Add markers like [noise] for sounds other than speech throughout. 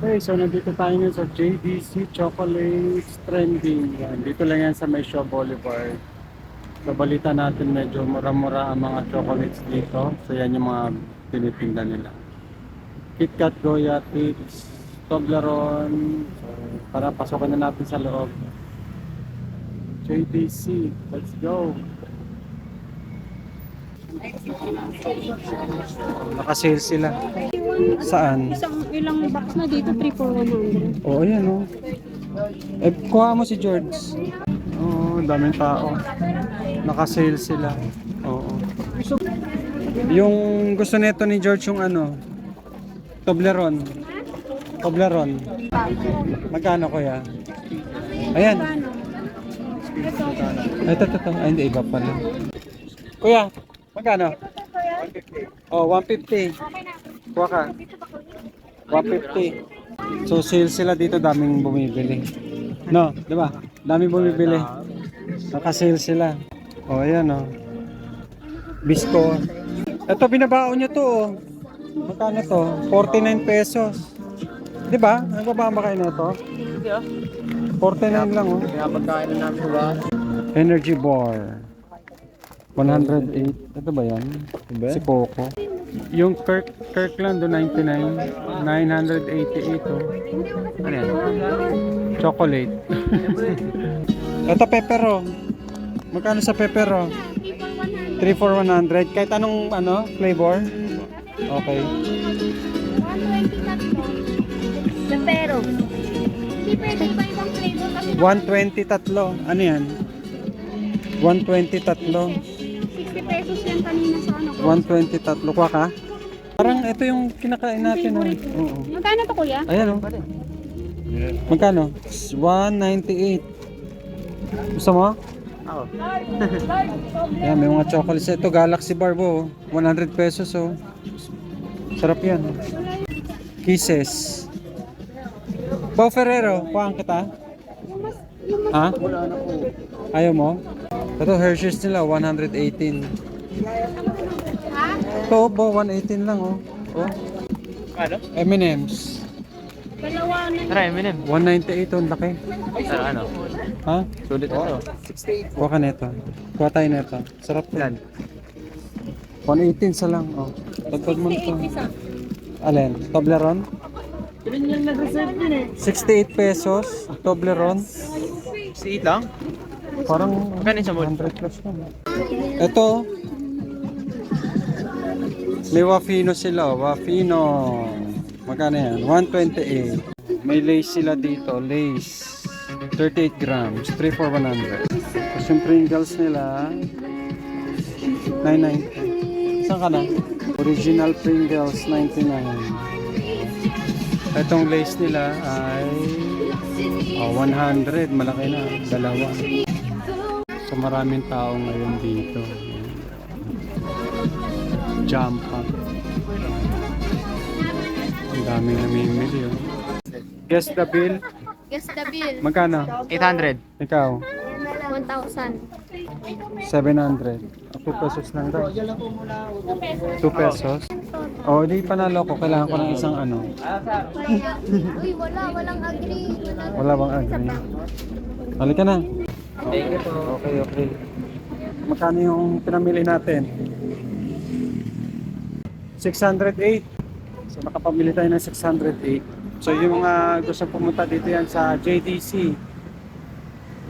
Okay, so nandito tayo ngayon sa JDC Chocolates Trending. Yan, dito lang yan sa Shaw Boulevard. Sa balita natin medyo mura-mura ang mga chocolates dito. So yan yung mga tinitinda nila. KitKat, Goya, Tips, Toblerone. So, para pasokan na natin sa loob. JDC, let's go! Nakasale sila. Saan? Isang ilang box na dito, 3 for 100. Oo, yan o. Eh, kuha mo si George. Oo, daming tao. Nakasale sila. Oo. Yung gusto nito ni George yung ano, Toblerone. Toblerone. Magkano kuya? Ayan. Ito, ito, ito. Ay, hindi, iba pala. Kuya, magkano? Oh, 150. Kuha ka. 150. So sale sila dito, daming bumibili. No, 'di ba? Daming bumibili. Naka-sale sila. Oh, ayan oh. Bisco. Ito binabaon niyo to oh. Magkano to? 49 pesos. 'Di ba? Nagbabaan ba kayo nito? Hindi ah. 49 lang oh. Kaya pagkain na namin ba? Energy bar. 108. Ito ba yan? Si Coco. Yung Kirk, Kirkland do 99. 988 oh. Ano yan? Chocolate. [laughs] Ito pepero. Magkano sa pepero? 3 for 100. Kahit anong ano, flavor? Okay. 'Pero hindi pwede iba ibang flavor kasi 120 tatlo. Ano yan? 120 tatlo. 60 pesos yan kanina sa ano ko. 120 tatlo. Kuha ka? Parang ito yung kinakain natin. Oh. Oo. Magkano to kuya? Ayan oh. Magkano? 198. Gusto mo? Ako. Yan, may mga chocolates. Ito, Galaxy Bar po. 100 pesos oh. Sarap yan. Kisses. Pao Ferrero, kuhaan kita. Ha? Ayaw mo? Ito, Hershey's nila, 118. Ito, bo, 118 lang oh. Oh, Ano? M&M's. Dalawa na. Tara, Eminem. 198 oh, ang laki. Ano, ano? Ha? Sulit ito. Kuha ka nito. Kuha tayo nito. Sarap yan. 118 sa lang. Oh. Dagdag mo nito. Alin? Toblerone? Ganyan nag-reserve din eh. 68 pesos. Toblerone. 68 lang? Parang Magkano sa mall? 100 plus lang. Ito. May wafino sila. Wafino. Magkano yan? 128. May lace sila dito. Lace. 38 grams. 3 for 100. Tapos yung Pringles nila. 990. Saan ka na? Original Pringles 99. Itong lace nila ay oh, 100. Malaki na. Dalawa. So maraming tao ngayon dito. Jump up. Ang daming namimili. Oh. Guess the bill. Guess the bill. Magkano? 800. Ikaw? 1,000. 700. 2 pesos lang daw. 2 pesos? Oh, di panalo ko. Kailangan ko ng isang ano. Uy, wala. Walang agree. Wala bang agree? Halika na. Thank you po. Okay, okay. Magkano yung pinamili natin? 608. So nakapamili tayo ng 608. So yung mga gusto pumunta dito yan sa JDC.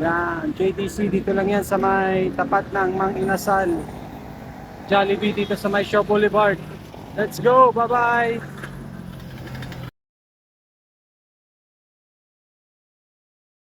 Yan, JDC dito lang yan sa may tapat ng Mang Inasal. Jollibee dito sa may Shaw Boulevard. Let's go, bye-bye!